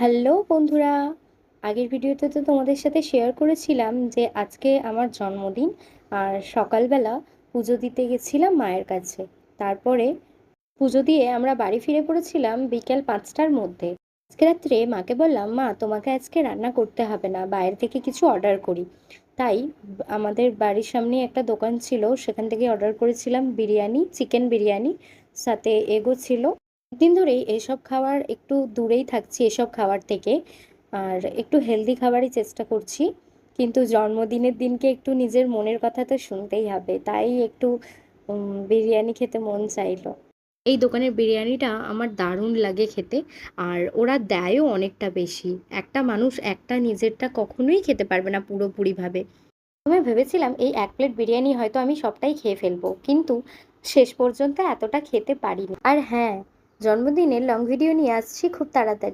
Hello বন্ধুরা, আগের ভিডিওতে তো তোমাদের সাথে শেয়ার করেছিলাম যে আজকে আমার জন্মদিন আর সকালবেলা পুজো দিতে গেছিলাম মায়ের কাছে। তারপরে পুজো দিয়ে আমরা বাড়ি ফিরে পড়েছিলাম বিকেল পাঁচটার মধ্যে। আজকে রাত্রে মাকে বললাম, মা, তোমাকে আজকে রান্না করতে হবে না, বাইরে থেকে কিছু অর্ডার করি। তাই আমাদের বাড়ির সামনে একটা দোকান ছিল, সেখান থেকে অর্ডার করেছিলাম বিরিয়ানি চিকেন বিরিয়ানি, সাথে এগো ছিল। দিন ধরেই এসব খাবার একটু দূরেই থাকছি, এসব খাবার থেকে। আর একটু হেলদি খাবারই চেষ্টা করছি। কিন্তু জন্মদিনের দিনকে একটু নিজের মনের কথা তো শুনতেই হবে। তাই একটু বিরিয়ানি খেতে মন চাইলো। এই দোকানের বিরিয়ানিটা আমার দারুণ লাগে খেতে। আর ওরা দেয়ও অনেকটা বেশি। একটা মানুষ একটা নিজেরটা কখনোই খেতে পারবে না পুরোপুরিভাবে। আমি ভেবেছিলাম এই এক প্লেট বিরিয়ানি হয়তো আমি সবটাই খেয়ে ফেলব। কিন্তু শেষ পর্যন্ত এতটা খেতে পারিনি। আর হ্যাঁ জন্মদিনের লং ভিডিও নিয়ে আসছি খুব তাড়াতাড়ি।